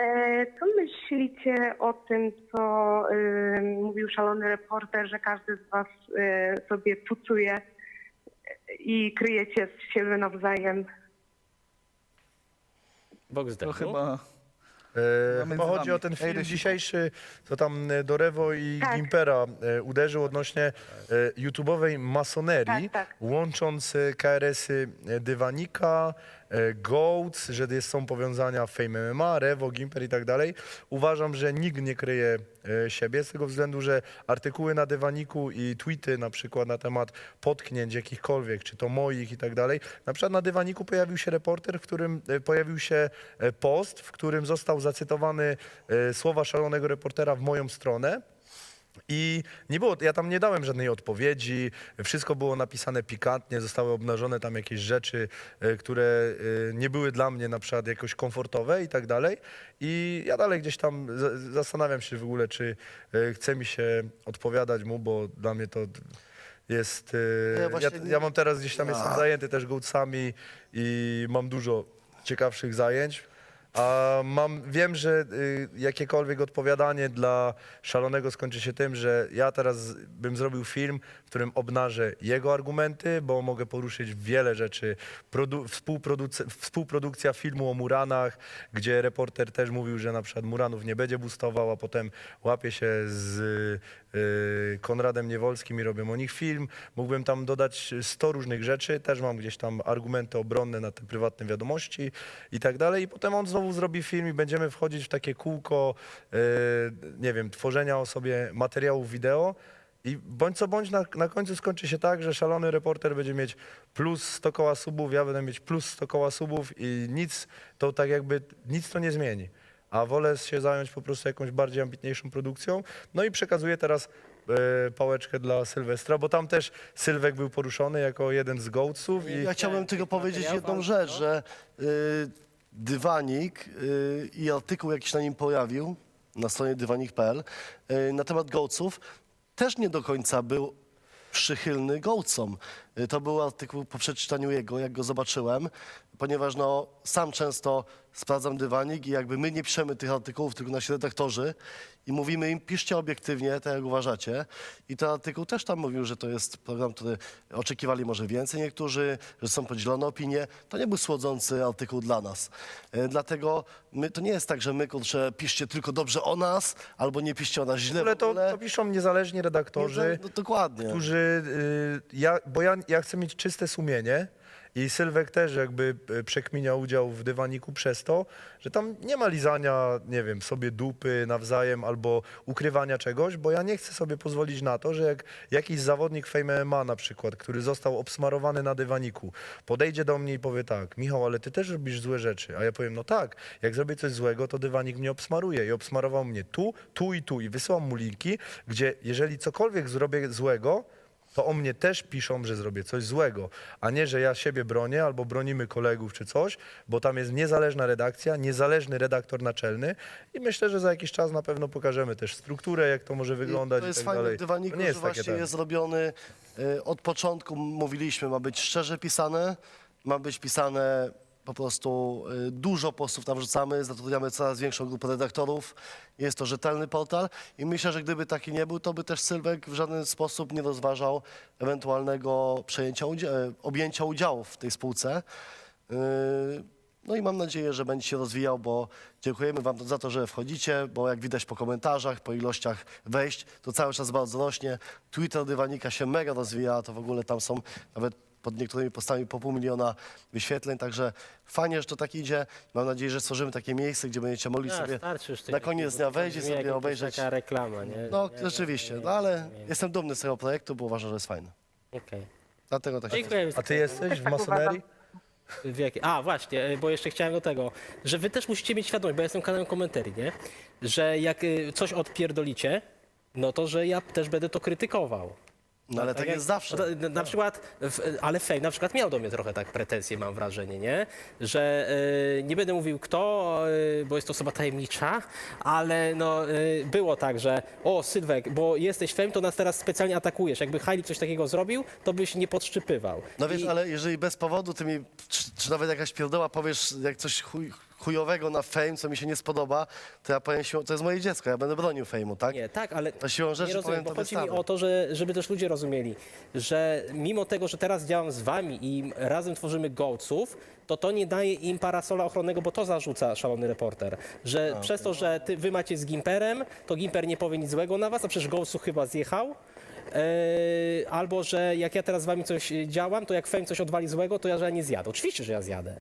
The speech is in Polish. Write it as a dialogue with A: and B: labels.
A: E, Co myślicie o tym, co y, mówił szalony reporter, że każdy z was y, sobie pucuje i kryjecie z siebie nawzajem?
B: Bóg
C: To
B: zdechł.
C: chyba...
D: E, chyba chodzi o ten film dzisiejszy, co tam e, Dorewo i
A: Tak.
D: Gimpera e, uderzył odnośnie e, YouTube'owej masonerii,
A: Tak, tak.
D: łącząc e, KRS-y e, Dywanika, e, Goats, że są powiązania Fame MMA, Revo, Gimper i tak dalej. Uważam, że nikt nie kryje e, siebie z tego względu, że artykuły na Dywaniku i tweety na przykład na temat potknięć jakichkolwiek, czy to moich i tak dalej. Na przykład na Dywaniku pojawił się reporter, w którym e, pojawił się post, w którym został zacytowany słowa szalonego reportera w moją stronę. I nie było, ja tam nie dałem żadnej odpowiedzi, wszystko było napisane pikantnie, zostały obnażone tam jakieś rzeczy, e, które e, nie były dla mnie na przykład jakoś komfortowe i tak dalej. I ja dalej gdzieś tam za- zastanawiam się w ogóle, czy e, chce mi się odpowiadać mu, bo dla mnie to jest... e,
E: Ja
D: Ja,
E: właśnie
D: ja mam teraz gdzieś tam, jestem zajęty też gołcami i mam dużo ciekawszych zajęć. A mam, wiem, że y, jakiekolwiek odpowiadanie dla szalonego skończy się tym, że ja teraz bym zrobił film, w którym obnażę jego argumenty, bo mogę poruszyć wiele rzeczy. Produ- współprodukcja filmu o Muranach, gdzie reporter też mówił, że na przykład Muranów nie będzie boostował, a potem łapie się z y, Konradem Niewolskim i robią o nich film. Mógłbym tam dodać 100 różnych rzeczy, też mam gdzieś tam argumenty obronne na te prywatne wiadomości i tak dalej. I potem on znowu zrobi film i będziemy wchodzić w takie kółko, y, nie wiem, tworzenia o sobie materiałów wideo. I bądź co bądź na, na końcu skończy się tak, że szalony reporter będzie mieć plus 100 koła subów, ja będę mieć plus 100 koła subów i nic to tak jakby, nic to nie zmieni. A wolę się zająć po prostu jakąś bardziej ambitniejszą produkcją. No i przekazuję teraz e, pałeczkę dla Sylwestra, bo tam też Sylwek był poruszony jako jeden z gołców i
E: Ja chciałbym tylko powiedzieć jedną rzecz, że y, dywanik y, i artykuł jakiś na nim pojawił na stronie dywanik.pl y, na temat gołców też nie do końca był przychylny gołcom. Y, To był artykuł po przeczytaniu jego, jak go zobaczyłem, ponieważ no, sam często sprawdzam dywanik i jakby my nie piszemy tych artykułów, tylko nasi redaktorzy i mówimy im, piszcie obiektywnie, tak jak uważacie. I ten artykuł też tam mówił, że to jest program, który oczekiwali może więcej niektórzy, że są podzielone opinie. To nie był słodzący artykuł dla nas. E, Dlatego my, to nie jest tak, że my, kurczę, piszcie tylko dobrze o nas, albo nie piszcie o nas
D: w
E: źle
D: ogóle
E: w
D: to,
E: ogóle.
D: to piszą niezależni redaktorzy.
E: No, dokładnie.
D: którzy, y, ja, bo ja, ja chcę mieć czyste sumienie i Sylwek też jakby y, przekminia udział w dywaniku przez to, że tam nie ma lizania, nie wiem, sobie dupy nawzajem albo ukrywania czegoś, bo ja nie chcę sobie pozwolić na to, że jak jakiś zawodnik Fame MMA na przykład, który został obsmarowany na dywaniku, podejdzie do mnie i powie tak, Michał, ale ty też robisz złe rzeczy, a ja powiem, no tak, jak zrobię coś złego, to dywanik mnie obsmaruje. I obsmarował mnie tu, tu i tu. I wysyłam mu linki, gdzie jeżeli cokolwiek zrobię złego, to o mnie też piszą, że zrobię coś złego, a nie, że ja siebie bronię albo bronimy kolegów czy coś, bo tam jest niezależna redakcja, niezależny redaktor naczelny i myślę, że za jakiś czas na pewno pokażemy też strukturę, jak to może wyglądać
E: I to
D: i,
E: jest
D: tak
E: fajne
D: dalej.
E: w dywaniku,
D: To nie
E: że
D: takie
E: właśnie
D: ten.
E: jest zrobiony y, od początku, mówiliśmy, ma być szczerze pisane, ma być pisane po prostu y, dużo postów tam wrzucamy, zatrudniamy coraz większą grupę redaktorów. Jest to rzetelny portal i myślę, że gdyby taki nie był, to by też Sylwek w żaden sposób nie rozważał ewentualnego przejęcia, udzia- e, objęcia udziału w tej spółce. Y, No i mam nadzieję, że będzie się rozwijał, bo dziękujemy Wam za to, że wchodzicie, bo jak widać po komentarzach, po ilościach wejść, to cały czas bardzo rośnie. Twitter Dywanika się mega rozwija, to w ogóle tam są nawet pod niektórymi postami po pół miliona wyświetleń, także fajnie, że to tak idzie. Mam nadzieję, że stworzymy takie miejsce, gdzie będziecie mogli
B: A,
E: sobie
B: starczy już tych
E: na koniec dnia wejść i
B: brzmi
E: sobie
B: jakaś
E: obejrzeć.
B: taka reklama, nie?
E: No,
B: Nie, nie,
E: rzeczywiście,
B: nie,
E: no ale
B: nie, nie.
E: jestem dumny z tego projektu, bo uważam, że jest fajny.
B: Okej.
E: Dlatego tak się
B: Dziękuję.
D: A ty jesteś w masonerii?
B: W jakie? A, właśnie, e, bo jeszcze chciałem do tego, że wy też musicie mieć świadomość, bo ja jestem kanałem komentarii, nie? Że jak y, coś odpierdolicie, no to, że ja też będę to krytykował.
E: No ale tak,
B: jak-
E: jest zawsze.
B: to, Na, na przykład, w, ale Fame na przykład miał do mnie trochę tak pretensje, mam wrażenie, nie? Że y, nie będę mówił kto, y, bo jest to osoba tajemnicza, ale no y, było tak, że o Sylwek, bo jesteś Fame, to nas teraz specjalnie atakujesz. Jakby Hailey coś takiego zrobił, to byś nie podszczypywał.
E: No wiesz,
B: I-
E: ale jeżeli bez powodu ty mi, czy, czy nawet jakaś pierdoła powiesz, jak coś chuj, chujowego na fame, co mi się nie spodoba, to ja powiem siłą, to jest moje dziecko, ja będę bronił fejmu, tak?
B: Nie, tak, ale
E: To siłą rzeczy
B: nie rozumiem,
E: powiem
B: bo
E: to
B: chodzi mi o to, że, żeby też ludzie rozumieli, że mimo tego, że teraz działam z wami i razem tworzymy gołców, to to nie daje im parasola ochronnego, bo to zarzuca szalony reporter, że przez to, że ty, wy macie z Gimperem, to Gimper nie powie nic złego na was, a przecież gołcu chyba zjechał. Eee, albo, że jak ja teraz z wami coś e, działam, to jak Fame coś odwali złego, to ja że ja nie zjadę. Oczywiście, że ja zjadę.